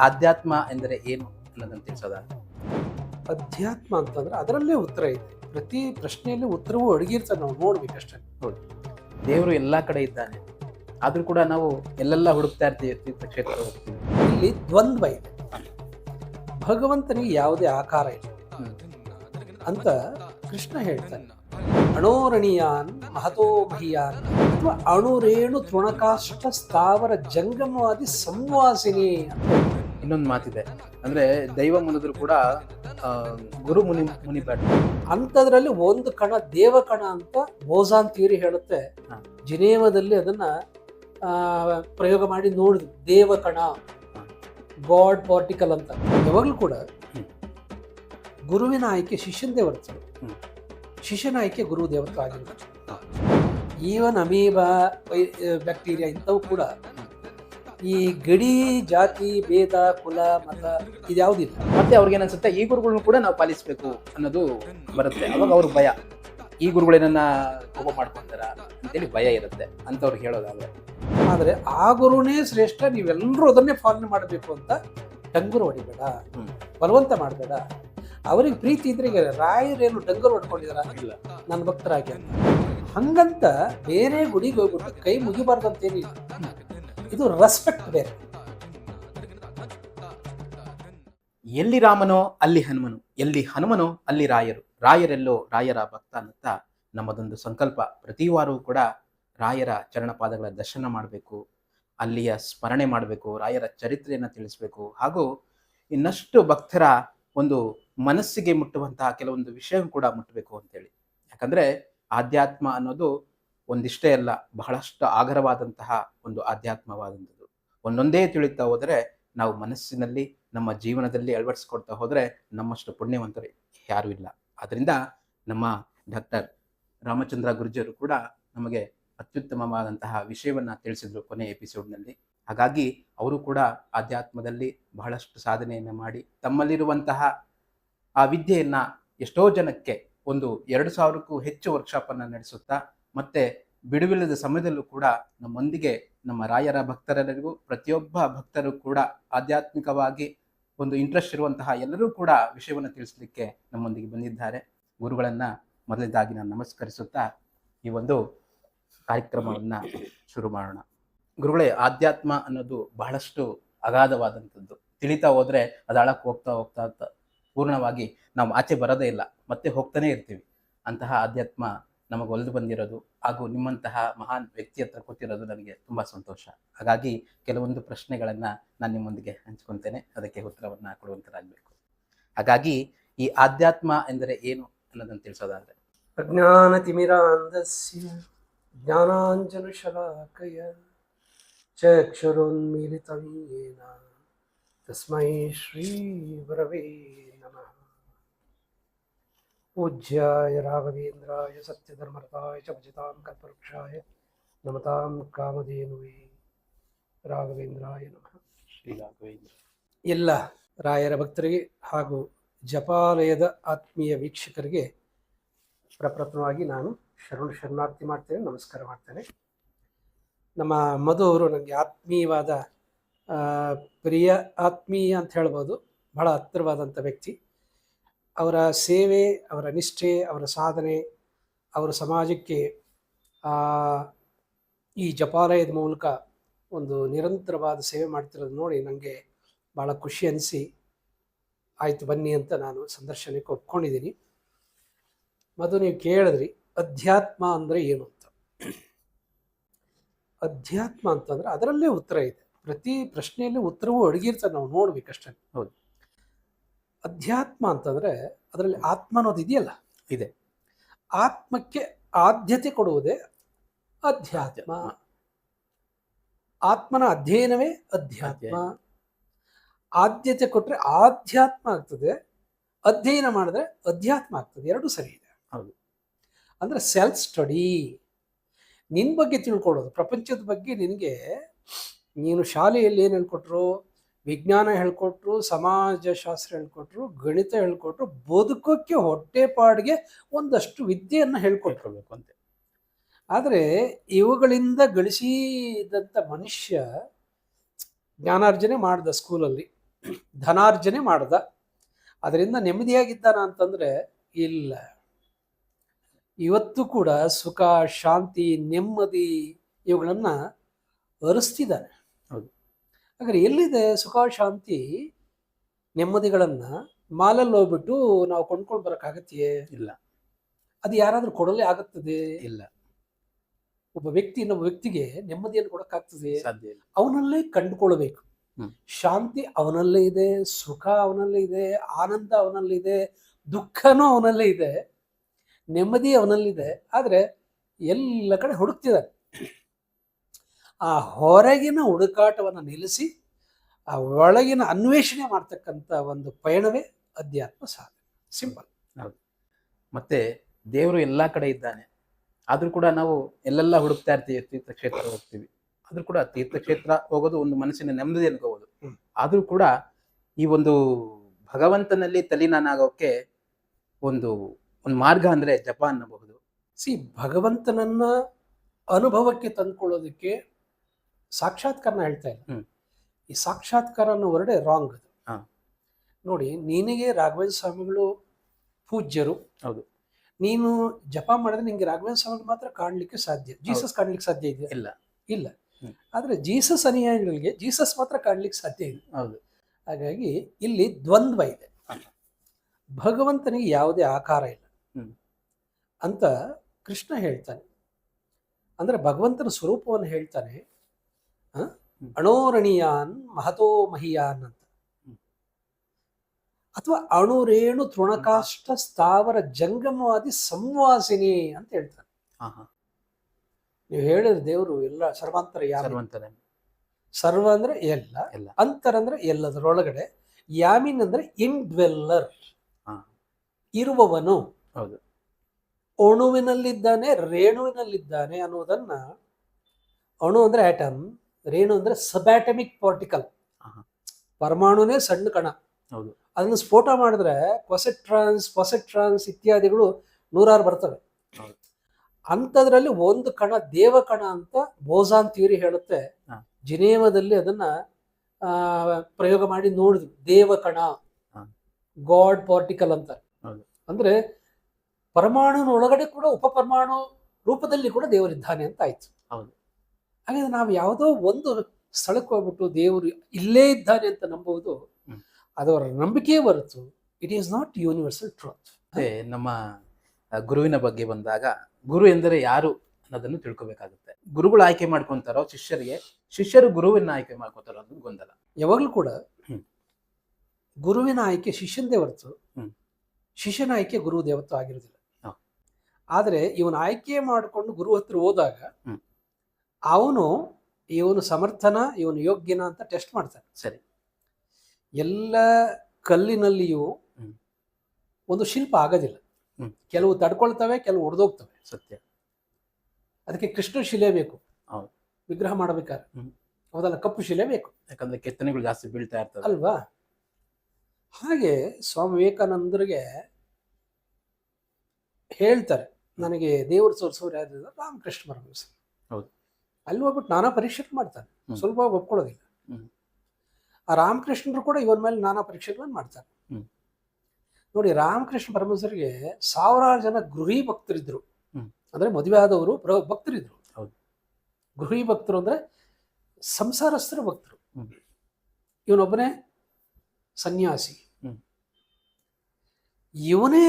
ಆಧ್ಯಾತ್ಮ ಎಂದರೆ ಏನು ಅನ್ನೋದನ್ನು ತಿಳಿಸೋದ? ಅಧ್ಯಾತ್ಮ ಅಂತಂದ್ರೆ ಅದರಲ್ಲೇ ಉತ್ತರ ಇದೆ ಪ್ರತಿ ಪ್ರಶ್ನೆಯಲ್ಲಿ ಉತ್ತರವೂ ಅಡಗಿರ್ತದೆ ನಾವು ನೋಡ್ಬೇಕಷ್ಟೇ. ದೇವರು ಎಲ್ಲ ಕಡೆ ಇದ್ದಾನೆ. ಆದರೂ ಕೂಡ ನಾವು ಎಲ್ಲೆಲ್ಲ ಹುಡುಕ್ತಾ ಇರ್ತೀವಿ ತೀರ್ಥಕ್ಷೇತ್ರ ಹೋಗ್ತೀವಿ. ಇಲ್ಲಿ ದ್ವಂದ್ವ ಇದೆ. ಭಗವಂತನಿಗೆ ಯಾವುದೇ ಆಕಾರ ಇಲ್ಲ. ಅಂತ ಕೃಷ್ಣ ಹೇಳ್ತಾನೆ. ಅಣೋರಣಿಯಾನ್ ಮಹತೋಭಿಯಾನ್ ಅಥವಾ ಅಣುರೇಣು ತೃಣಕಾಷ್ಟ ಸ್ಥಾವರ ಜಂಗಮವಾದಿ ಸಂವಾಸಿನಿ ಅಂತ. ಇನ್ನೊಂದು ಮಾತಿದೆ. ಅಂದ್ರೆ ದೈವ ಮುನಿದ್ರು ಕೂಡ ಗುರು ಮುನಿ ಮುನಿ ಬೇಡ. ಅಂಥದ್ರಲ್ಲಿ ಒಂದು ಕಣ ದೇವಕಣ ಅಂತ ಬೋಸಾನ್ ಥಿಯರಿ ಹೇಳುತ್ತೆ. ಜಿನೇವದಲ್ಲಿ ಅದನ್ನ ಪ್ರಯೋಗ ಮಾಡಿ ನೋಡಿದ್ವಿ. ದೇವಕಣ ಗಾಡ್ ಪಾರ್ಟಿಕಲ್ ಅಂತ. ಯಾವಾಗಲೂ ಕೂಡ. ಗುರುವಿನ ಆಯ್ಕೆ ಶಿಷ್ಯಂದೇ ಬರ್ತದೆ. ಶಿಷ್ಯನ ಆಯ್ಕೆ ಗುರು ದೇವತ್ವ ಆಗಿಲ್ಲ ಈವನ್ ಅಮೀಬಾ ಬ್ಯಾಕ್ಟೀರಿಯಾ ಇಂಥವು ಕೂಡ ಈ ಗಡಿ ಜಾತಿ ಭೇದ ಕುಲ ಮತ ಇದ್ಯಾವುದಿಲ್ಲ. ಮತ್ತೆ ಅವ್ರಿಗೆ ಏನನ್ಸುತ್ತೆ ಈ ಗುರುಗಳನ್ನು ಕೂಡ ನಾವು ಪಾಲಿಸ್ಬೇಕು ಅನ್ನೋದು ಬರುತ್ತೆ. ಅವಾಗ ಅವ್ರ ಭಯ. ಈ ಗುರುಗಳೇನನ್ನ ಕೋಪ ಮಾಡ್ಕೊಂತಾರ ಅಂತೇಳಿ ಭಯ ಇರುತ್ತೆ. ಅಂತವ್ರು ಹೇಳೋದಾದ್ರೆ. ಆದರೆ ಆ ಗುರುನೇ ಶ್ರೇಷ್ಠ ನೀವೆಲ್ಲರೂ ಅದನ್ನೇ ಫಾಲೋ ಮಾಡಬೇಕು ಅಂತ ಡಂಗುರು ಹೊಡಿಬೇಡ. ಬಲವಂತ ಮಾಡಬೇಡ. ಅವ್ರಿಗೆ ಪ್ರೀತಿ ಇದ್ರೆ ರಾಯರೇನು ಡಂಗುರು ಹೊಡ್ಕೊಂಡಿದಾರ? ಇಲ್ಲ. ನನ್ನ ಭಕ್ತರಾಗಿ ಅಂತ. ಹಂಗಂತ ಬೇರೆ ಗುಡಿಗೆ ಹೋಗ್ಬಿಟ್ಟು ಕೈ ಮುಗಿಬಾರ್ದಂತೇನಿಲ್ಲ. ಇದು ರೆಸ್ಪೆಕ್ಟ್ ಬೇರೆ. ಎಲ್ಲಿ ರಾಮನೋ ಅಲ್ಲಿ ಹನುಮನು, ಎಲ್ಲಿ ಹನುಮನೋ ಅಲ್ಲಿ ರಾಯರು. ರಾಯರೆಲ್ಲೋ ರಾಯರ ಭಕ್ತ ಅನ್ನುತ್ತಾ ನಮ್ಮದೊಂದು ಸಂಕಲ್ಪ. ಪ್ರತಿ ವಾರವೂ ಕೂಡ ರಾಯರ ಚರಣಪಾದಗಳ ದರ್ಶನ ಮಾಡಬೇಕು, ಅಲ್ಲಿಯ ಸ್ಮರಣೆ ಮಾಡಬೇಕು, ರಾಯರ ಚರಿತ್ರೆಯನ್ನು ತಿಳಿಸಬೇಕು. ಹಾಗೂ ಇನ್ನಷ್ಟು ಭಕ್ತರ ಒಂದು ಮನಸ್ಸಿಗೆ ಮುಟ್ಟುವಂತಹ ಕೆಲವೊಂದು ವಿಷಯ ಕೂಡ ಮುಟ್ಟಬೇಕು ಅಂತೇಳಿ. ಯಾಕಂದ್ರೆ ಆಧ್ಯಾತ್ಮ ಅನ್ನೋದು ಒಂದಿಷ್ಟೇ ಅಲ್ಲ, ಬಹಳಷ್ಟು ಆಗರವಾದಂತಹ ಒಂದು ಆಧ್ಯಾತ್ಮವಾದಂಥದ್ದು. ಒಂದೊಂದೇ ತಿಳಿತಾ ಹೋದರೆ ನಾವು ಮನಸ್ಸಿನಲ್ಲಿ, ನಮ್ಮ ಜೀವನದಲ್ಲಿ ಅಳವಡಿಸ್ಕೊಡ್ತಾ ಹೋದರೆ ನಮ್ಮಷ್ಟು ಪುಣ್ಯವಂತರು ಯಾರೂ ಇಲ್ಲ. ಆದ್ದರಿಂದ ನಮ್ಮ ಡಾಕ್ಟರ್ ರಾಮಚಂದ್ರ ಗುರುಜಿಯವರು ಕೂಡ ನಮಗೆ ಅತ್ಯುತ್ತಮವಾದಂತಹ ವಿಷಯವನ್ನು ತಿಳಿಸಿದ್ರು ಕೊನೆ ಎಪಿಸೋಡ್ನಲ್ಲಿ. ಹಾಗಾಗಿ ಅವರು ಕೂಡ ಆಧ್ಯಾತ್ಮದಲ್ಲಿ ಬಹಳಷ್ಟು ಸಾಧನೆಯನ್ನು ಮಾಡಿ, ತಮ್ಮಲ್ಲಿರುವಂತಹ ಆ ವಿದ್ಯೆಯನ್ನು ಎಷ್ಟೋ ಜನಕ್ಕೆ ಒಂದು ಎರಡು ಸಾವಿರಕ್ಕೂ ಹೆಚ್ಚು ವರ್ಕ್ಶಾಪನ್ನು ನಡೆಸುತ್ತಾ ಮತ್ತೆ ಬಿಡುವಿಲ್ಲದ ಸಮಯದಲ್ಲೂ ಕೂಡ ನಮ್ಮೊಂದಿಗೆ ನಮ್ಮ ರಾಯರ ಭಕ್ತರೆಲ್ಲರಿಗೂ, ಪ್ರತಿಯೊಬ್ಬ ಭಕ್ತರು ಕೂಡ ಆಧ್ಯಾತ್ಮಿಕವಾಗಿ ಒಂದು ಇಂಟ್ರೆಸ್ಟ್ ಇರುವಂತಹ ಎಲ್ಲರೂ ಕೂಡ ವಿಷಯವನ್ನು ತಿಳಿಸಲಿಕ್ಕೆ ನಮ್ಮೊಂದಿಗೆ ಬಂದಿದ್ದಾರೆ. ಗುರುಗಳನ್ನ ಮೊದಲಿದ್ದಾಗಿ ನಾನು ನಮಸ್ಕರಿಸುತ್ತಾ ಈ ಒಂದು ಕಾರ್ಯಕ್ರಮವನ್ನ ಶುರು ಮಾಡೋಣ. ಗುರುಗಳೇ, ಆಧ್ಯಾತ್ಮ ಅನ್ನೋದು ಬಹಳಷ್ಟು ಅಗಾಧವಾದಂಥದ್ದು. ತಿಳಿತಾ ಹೋದ್ರೆ ಅದು ಆಳಕ್ಕೆ ಹೋಗ್ತಾ ಹೋಗ್ತಾ ಹೋಗ್ತಾ ಪೂರ್ಣವಾಗಿ ನಾವು ಆಚೆ ಬರೋದೇ ಇಲ್ಲ. ಮತ್ತೆ ಹೋಗ್ತಾನೆ ಇರ್ತೀವಿ. ಅಂತಹ ಆಧ್ಯಾತ್ಮ ನಮಗೆ ಒಲಿದು ಬಂದಿರೋದು ಹಾಗೂ ನಿಮ್ಮಂತಹ ಮಹಾನ್ ವ್ಯಕ್ತಿ ಹತ್ರ ಕೂತಿರೋದು ನನಗೆ ತುಂಬ ಸಂತೋಷ. ಹಾಗಾಗಿ ಕೆಲವೊಂದು ಪ್ರಶ್ನೆಗಳನ್ನು ನಾನು ನಿಮ್ಮೊಂದಿಗೆ ಹಂಚ್ಕೊತೇನೆ. ಅದಕ್ಕೆ ಉತ್ತರವನ್ನು ಕೊಡುವಂತರಾಗಬೇಕು. ಹಾಗಾಗಿ ಈ ಆಧ್ಯಾತ್ಮ ಎಂದರೆ ಏನು ಅನ್ನೋದನ್ನು ಅಜ್ಞಾನ ತಿಮಿರಾಂಧಸ್ಯ ಜ್ಞಾನಾಂಜನಶಲಾಕಯ ಚಕ್ಷುರುನ್ಮಿಲಿತಂ ಯೇನ ತಸ್ಮೈ ಶ್ರೀ ಗುರವೇ. ಪೂಜ್ಯಾಯ ರಾಘವೇಂದ್ರಾಯ ಸತ್ಯಧರ್ಮರತಾಯ ಭಜತಾಂ ಕಲ್ಪವೃಕ್ಷಾಯ ನಮತಾಂ ಕಾಮಧೇನುವೇ ರಾಘವೇಂದ್ರಾಯ ನಮಃ ಶ್ರೀ ರಾಘವೇಂದ್ರ ಎಲ್ಲ ರಾಯರ ಭಕ್ತರಿಗೆ ಹಾಗೂ ಜಪಾಲಯದ ಆತ್ಮೀಯ ವೀಕ್ಷಕರಿಗೆ ಪ್ರಪ್ರಥಮವಾಗಿ ನಾನು ಶರಣ ಶರಣಾರ್ಥಿ ಮಾಡ್ತೇನೆ ನಮಸ್ಕಾರ ಮಾಡ್ತೇನೆ. ನಮ್ಮ ಮಧು ಅವರು ನನಗೆ ಆತ್ಮೀಯವಾದ ಪ್ರಿಯ ಆತ್ಮೀಯ ಅಂತ ಹೇಳ್ಬೋದು ಬಹಳ ಹತ್ತಿರವಾದಂಥ ವ್ಯಕ್ತಿ. ಅವರ ಸೇವೆ, ಅವರ ನಿಷ್ಠೆ, ಅವರ ಸಾಧನೆ, ಅವರ ಸಮಾಜಕ್ಕೆ ಈ ಜಪಾಲಯದ ಮೂಲಕ ಒಂದು ನಿರಂತರವಾದ ಸೇವೆ ಮಾಡ್ತಿರೋದು ನೋಡಿ ನನಗೆ ಭಾಳ ಖುಷಿ ಅನಿಸಿ. ಆಯಿತು ಬನ್ನಿ ಅಂತ ನಾನು ಸಂದರ್ಶನಕ್ಕೆ ಒಪ್ಕೊಂಡಿದ್ದೀನಿ. ಮತ್ತು ನೀವು ಕೇಳಿದ್ರಿ ಅಧ್ಯಾತ್ಮ ಅಂದರೆ ಏನು ಅಂತ. ಅಧ್ಯಾತ್ಮ ಅಂತಂದ್ರೆ ಅದರಲ್ಲೇ ಉತ್ತರ ಇದೆ. ಪ್ರತಿ ಪ್ರಶ್ನೆಯಲ್ಲಿ ಉತ್ತರವೂ ಅಡಗಿರ್ತದೆ ನಾವು ನೋಡ್ಬೇಕಷ್ಟೇ. ಹೌದು. ಅಧ್ಯಾತ್ಮ ಅಂತಂದ್ರೆ ಅದರಲ್ಲಿ ಆತ್ಮ ಅನ್ನೋದು ಇದೆಯಲ್ಲ? ಇದೆ. ಆತ್ಮಕ್ಕೆ ಆದ್ಯತೆ ಕೊಡುವುದೇ ಅಧ್ಯಾತ್ಮ. ಆತ್ಮನ ಅಧ್ಯಯನವೇ ಅಧ್ಯಾತ್ಮ. ಆದ್ಯತೆ ಕೊಟ್ಟರೆ ಆಧ್ಯಾತ್ಮ ಆಗ್ತದೆ ಅಧ್ಯಯನ ಮಾಡಿದ್ರೆ ಅಧ್ಯಾತ್ಮ ಆಗ್ತದೆ ಎರಡು ಸರಿ ಇದೆ. ಹೌದು. ಅಂದ್ರೆ ಸೆಲ್ಫ್ ಸ್ಟಡಿ ನಿನ್ನ ಬಗ್ಗೆ ತಿಳ್ಕೊಳ್ಳೋದು ಪ್ರಪಂಚದ ಬಗ್ಗೆ ನಿನಗೆ ನೀನು ಶಾಲೆಯಲ್ಲಿ ಏನು ಹೇಳ್ಕೊಟ್ರು? ವಿಜ್ಞಾನ ಹೇಳ್ಕೊಟ್ರು, ಸಮಾಜಶಾಸ್ತ್ರ ಹೇಳ್ಕೊಟ್ರು, ಗಣಿತ ಹೇಳ್ಕೊಟ್ರು ಬದುಕೋಕ್ಕೆ ಹೊಟ್ಟೆಪಾಡಿಗೆ ಒಂದಷ್ಟು ವಿದ್ಯೆಯನ್ನು ಹೇಳ್ಕೊಟ್ಕೋಬೇಕು ಅಂತೆ. ಆದರೆ ಇವುಗಳಿಂದ ಗಳಿಸಿದಂಥ ಮನುಷ್ಯ ಜ್ಞಾನಾರ್ಜನೆ ಮಾಡ್ದ ಸ್ಕೂಲಲ್ಲಿ, ಧನಾರ್ಜನೆ ಮಾಡ್ದ. ಅದರಿಂದ ನೆಮ್ಮದಿಯಾಗಿದ್ದಾನ ಅಂತಂದರೆ ಇಲ್ಲ. ಇವತ್ತು ಕೂಡ ಸುಖ, ಶಾಂತಿ, ನೆಮ್ಮದಿ ಇವುಗಳನ್ನು ಅರಿಸ್ತಿದ್ದಾನೆ ಹೌದು. ಹಾಗಾದ್ರೆ ಎಲ್ಲಿದೆ ಸುಖ ಶಾಂತಿ ನೆಮ್ಮದಿಗಳನ್ನು ಮಾಲಲ್ಲಿ ಹೋಗ್ಬಿಟ್ಟು ನಾವು ಕೊಂಡ್ಕೊಂಡು ಬರೋಕ್ಕಾಗತ್ತೆಯೇ ಇಲ್ಲ. ಅದು ಯಾರಾದರೂ ಕೊಡಲೇ ಆಗುತ್ತದೆ? ಇಲ್ಲ. ಒಬ್ಬ ವ್ಯಕ್ತಿ ಇನ್ನೊಬ್ಬ ವ್ಯಕ್ತಿಗೆ ನೆಮ್ಮದಿಯನ್ನು ಕೊಡಕ್ಕಾಗ್ತದೆ ಸಾಧ್ಯ ಇಲ್ಲ. ಅವನಲ್ಲೇ ಕಂಡುಕೊಳ್ಬೇಕು ಶಾಂತಿ ಅವನಲ್ಲೇ ಇದೆ ಸುಖ ಅವನಲ್ಲೇ ಇದೆ ಆನಂದ ಅವನಲ್ಲಿದೆ ದುಃಖನೂ ಅವನಲ್ಲೇ ಇದೆ ನೆಮ್ಮದಿ ಅವನಲ್ಲಿದೆ ಆದರೆ ಎಲ್ಲ ಕಡೆ ಹುಡುಕ್ತಿದ್ದಾನೆ ಆ ಹೊರಗಿನ ಹುಡುಕಾಟವನ್ನು ನಿಲ್ಲಿಸಿ ಆ ಒಳಗಿನ ಅನ್ವೇಷಣೆ ಮಾಡ್ತಕ್ಕಂಥ ಒಂದು ಪಯಣವೇ ಅಧ್ಯಾತ್ಮ ಸಾಧನೆ. ಸಿಂಪಲ್ ಹೌದು. ಮತ್ತೆ ದೇವರು ಎಲ್ಲ ಕಡೆ ಇದ್ದಾನೆ. ಆದರೂ ಕೂಡ ನಾವು ಎಲ್ಲೆಲ್ಲ ಹುಡುಕ್ತಾ ಇರ್ತೀವಿ ತೀರ್ಥಕ್ಷೇತ್ರ ಹೋಗ್ತೀವಿ. ಆದರೂ ಕೂಡ ತೀರ್ಥಕ್ಷೇತ್ರ ಹೋಗೋದು ಒಂದು ಮನಸ್ಸಿನ ನೆಮ್ಮದಿ ಅನ್ಕೋಬಹುದು ಆದರೂ ಕೂಡ ಈ ಒಂದು ಭಗವಂತನಲ್ಲಿ ತಲೀನಾನಾಗೋಕೆ ಒಂದು ಒಂದು ಮಾರ್ಗ ಅಂದರೆ ಜಪ ಅನ್ನಬಹುದು. ಸಿ ಭಗವಂತನನ್ನ ಅನುಭವಕ್ಕೆ ತಂದ್ಕೊಳ್ಳೋದಕ್ಕೆ ಸಾಕ್ಷಾತ್ಕಾರನ ಹೇಳ್ತಾ ಇಲ್ಲ. ಈ ಸಾಕ್ಷಾತ್ಕಾರ ಅನ್ನೋ ವರ್ಡೆ ರಾಂಗ್ ಅದು ನೋಡಿ ನಿನಗೆ ರಾಘವೇಂದ್ರ ಸ್ವಾಮಿಗಳು ಪೂಜ್ಯರು. ಹೌದು. ನೀನು ಜಪ ಮಾಡಿದ್ರೆ ನಿಂಗೆ ರಾಘವೇಂದ್ರ ಸ್ವಾಮಿಗಳು ಮಾತ್ರ ಕಾಣ್ಲಿಕ್ಕೆ ಸಾಧ್ಯ. ಜೀಸಸ್ ಕಾಣ್ಲಿಕ್ಕೆ ಸಾಧ್ಯ ಇದೆಯಾ? ಇಲ್ಲ. ಇಲ್ಲ. ಆದ್ರೆ ಜೀಸಸ್ ಅನುಯಾಯಿಗಳಿಗೆ ಜೀಸಸ್ ಮಾತ್ರ ಕಾಣ್ಲಿಕ್ಕೆ ಸಾಧ್ಯ ಇದೆ ಹೌದು. ಹಾಗಾಗಿ ಇಲ್ಲಿ ದ್ವಂದ್ವ ಇದೆ. ಭಗವಂತನಿಗೆ ಯಾವುದೇ ಆಕಾರ ಇಲ್ಲ. ಅಂತ ಕೃಷ್ಣ ಹೇಳ್ತಾನೆ. ಅಂದ್ರೆ ಭಗವಂತನ ಸ್ವರೂಪವನ್ನು ಹೇಳ್ತಾನೆ. ಅಣೋರಣೀಯಾನ್ ಮಹತೋ ಮಹಿಯಾನ್ ಅಂತ. ಅಥವಾ ಅಣುರೇಣು ತೃಣಕಾಷ್ಟ ಸ್ಥಾವರ ಜಂಗಮವಾದಿ ಸಂವಾಸಿನಿ ಅಂತ ಹೇಳ್ತಾರೆ. ನೀವು ಹೇಳಿದ್ರೆ ದೇವರು ಎಲ್ಲ ಸರ್ವಾಂತರ ಯಾರು ಸರ್ವಂತನೇ ಸರ್ವ ಅಂದ್ರೆ ಎಲ್ಲ ಎಲ್ಲ. ಅಂತರ್ ಅಂದ್ರೆ ಎಲ್ಲದರೊಳಗಡೆ ಯಾಮಿನ್ ಅಂದ್ರೆ ಇನ್ ಡ್ವೆಲ್ಲರ್ ಹಾ. ಇರುವವನು ಹೌದು. ಅಣುವಿನಲ್ಲಿದ್ದಾನೆ ರೇಣುವಿನಲ್ಲಿದ್ದಾನೆ ಅನ್ನೋದನ್ನ ಅಣು ಅಂದ್ರೆ ಆಟಮ್ ರೇಣು ಅಂದ್ರೆ ಸಬ್ಯಾಟಮಿಕ್ ಪಾರ್ಟಿಕಲ್. ಪರಮಾಣುನೇ ಸಣ್ಣ ಕಣ ಹೌದು ಅದನ್ನ ಸ್ಫೋಟ ಮಾಡಿದ್ರೆ ಪೊಸೆಟ್ರಾನ್ಸ್ ಪೊಸೆಟ್ರಾನ್ಸ್ ಇತ್ಯಾದಿಗಳು ನೂರಾರು ಬರ್ತವೆ. ಅಂಥದ್ರಲ್ಲಿ ಒಂದು ಕಣ ದೇವ ಕಣ ಅಂತ ಬೋಸಾನ್ ಥಿಯರಿ ಹೇಳುತ್ತೆ. ಜಿನೇವದಲ್ಲಿ ಅದನ್ನ ಪ್ರಯೋಗ ಮಾಡಿ ನೋಡಿದ್ವಿ ದೇವ ಕಣ ಗಾಡ್ ಪಾರ್ಟಿಕಲ್ ಅಂತ ಹೌದು. ಅಂದ್ರೆ ಪರಮಾಣುನ ಒಳಗಡೆ ಕೂಡ ಉಪಪರಮಾಣು ರೂಪದಲ್ಲಿ ಕೂಡ ದೇವರಿದ್ದಾನೆ ಅಂತ ಆಯ್ತು ಹೌದು. ಹಾಗಾದ್ರೆ ನಾವು ಯಾವುದೋ ಒಂದು ಸ್ಥಳಕ್ಕೆ ಹೋಗ್ಬಿಟ್ಟು ದೇವರು ಇಲ್ಲೇ ಇದ್ದಾನೆ ಅಂತ ನಂಬುವುದು ಅದರ ನಂಬಿಕೆ ನಂಬಿಕೆಯೇ ಹೊರತು it is not universal truth ಅದೇ ನಮ್ಮ ಗುರುವಿನ ಬಗ್ಗೆ ಬಂದಾಗ ಗುರು ಎಂದರೆ ಯಾರು ಅನ್ನೋದನ್ನು ತಿಳ್ಕೊಬೇಕಾಗುತ್ತೆ ಗುರುಗಳು ಆಯ್ಕೆ ಮಾಡ್ಕೊಂತಾರೋ ಶಿಷ್ಯರಿಗೆ ಶಿಷ್ಯರು ಗುರುವಿನ ಆಯ್ಕೆ ಮಾಡ್ಕೊತಾರೋ ಅನ್ನೋದು ಗೊಂದಲ ಯಾವಾಗಲೂ ಕೂಡ. ಗುರುವಿನ ಆಯ್ಕೆ ಶಿಷ್ಯಂದೇ ಹೊರತು. ಶಿಷ್ಯನ ಆಯ್ಕೆ ಗುರು ದೇವತ್ವ ಆಗಿರೋದಿಲ್ಲ. ಆದರೆ ಇವನ ಆಯ್ಕೆ ಮಾಡಿಕೊಂಡು ಗುರು ಹತ್ರ ಹೋದಾಗ. ಅವನು ಇವನು ಸಮರ್ಥನ ಇವನು ಯೋಗ್ಯನ ಅಂತ ಟೆಸ್ಟ್ ಮಾಡ್ತಾನೆ. ಸರಿ. ಎಲ್ಲ ಕಲ್ಲಿನಲ್ಲಿಯೂ ಒಂದು ಶಿಲ್ಪ ಆಗೋದಿಲ್ಲ. ಕೆಲವು ತಡ್ಕೊಳ್ತವೆ ಕೆಲವು ಒಡೆದೋಗ್ತವೆ. ಸತ್ಯ. ಅದಕ್ಕೆ ಕೃಷ್ಣ ಶಿಲೆ ಬೇಕು. ಹೌದು. ವಿಗ್ರಹ ಮಾಡಬೇಕಾದ್ರೆ. ಹೌದಲ್ಲ ಕಪ್ಪು ಶಿಲೆ ಬೇಕು. ಯಾಕಂದ್ರೆ ಕೆತ್ತನೆಗಳು ಜಾಸ್ತಿ ಬೀಳ್ತಾ ಇರ್ತದೆ ಅಲ್ವಾ? ಹಾಗೆ ಸ್ವಾಮಿ ವಿವೇಕಾನಂದರಿಗೆ ಹೇಳ್ತಾರೆ. ನನಗೆ ದೇವರು ಸೋರಿಸೋರು ಯಾರು ರಾಮಕೃಷ್ಣ ಪರಮಹಂಸ ಹೌದು. ಅಲ್ಲಿ ಹೋಗ್ಬಿಟ್ಟು ನಾನಾ ಪರೀಕ್ಷೆಗಳು ಮಾಡ್ತಾನೆ ಸ್ವಲ್ಪ ಸುಲಭವಾಗಿ ಒಪ್ಕೊಳ್ಳೋದಿಲ್ಲ. ಆ ರಾಮಕೃಷ್ಣರು ಕೂಡ ಇವನ ಮೇಲೆ ನಾನಾ ಪರೀಕ್ಷೆಗಳನ್ನ ಮಾಡ್ತಾರೆ. ನೋಡಿ ರಾಮಕೃಷ್ಣ ಪರಮಹಂಸರಿಗೆ ಸಾವಿರಾರು ಜನ ಗೃಹಿ ಭಕ್ತರಿದ್ರು. ಅಂದ್ರೆ ಮದುವೆ ಆದವರು ಭಕ್ತರಿದ್ರು. ಗೃಹಿ ಭಕ್ತರು ಅಂದ್ರೆ ಸಂಸಾರಸ್ಥರ ಭಕ್ತರು. ಇವನೊಬ್ಬನೇ ಸನ್ಯಾಸಿ. ಇವನೇ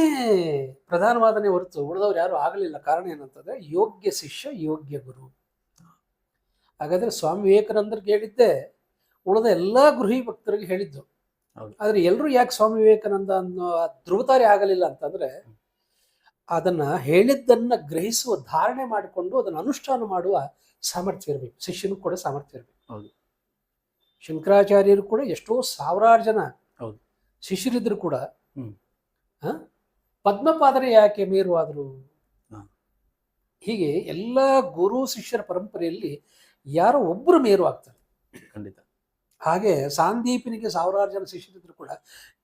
ಪ್ರಧಾನವಾದನೆ ಹೊರತು ಉಳಿದವ್ರು ಯಾರು ಆಗಲಿಲ್ಲ. ಕಾರಣ ಏನಂತಂದ್ರೆ ಯೋಗ್ಯ ಶಿಷ್ಯ ಯೋಗ್ಯ ಗುರು. ಹಾಗಾದ್ರೆ ಸ್ವಾಮಿ ವಿವೇಕಾನಂದರಿಗೆ ಹೇಳಿದ್ದೆ ಉಳಿದ ಎಲ್ಲ ಗೃಹಿ ಭಕ್ತರಿಗೆ ಹೇಳಿದ್ದು ಹೌದು. ಆದ್ರೆ ಎಲ್ಲರೂ ಯಾಕೆ ಸ್ವಾಮಿ ವಿವೇಕಾನಂದ ಅನ್ನೋ ಧ್ರುವತಾರಿ ಆಗಲಿಲ್ಲ ಅಂತಂದ್ರೆ ಅದನ್ನ ಹೇಳಿದ್ದನ್ನ ಗ್ರಹಿಸುವ ಧಾರಣೆ ಮಾಡಿಕೊಂಡು ಅದನ್ನು ಅನುಷ್ಠಾನ ಮಾಡುವ ಸಾಮರ್ಥ್ಯ ಇರಬೇಕು ಶಿಷ್ಯನು ಕೂಡ ಸಾಮರ್ಥ್ಯ ಇರಬೇಕು ಹೌದು. ಶಂಕರಾಚಾರ್ಯರು ಕೂಡ ಎಷ್ಟೋ ಸಾವಿರಾರು ಜನ ಹೌದು. ಶಿಷ್ಯರಿದ್ರು ಕೂಡ? ಪದ್ಮಪಾದರೆ ಯಾಕೆ ಮೇರುವಾದರು. ಹೀಗೆ ಎಲ್ಲ ಗುರು ಶಿಷ್ಯರ ಪರಂಪರೆಯಲ್ಲಿ ಯಾರೋ ಒಬ್ಬರು ಮೇರು ಆಗ್ತಾರೆ. ಖಂಡಿತ. ಹಾಗೆ ಸಾಂದೀಪಿನಿಗೆ ಸಾವಿರಾರು ಜನ ಶಿಷ್ಯರಿದ್ರು ಕೂಡ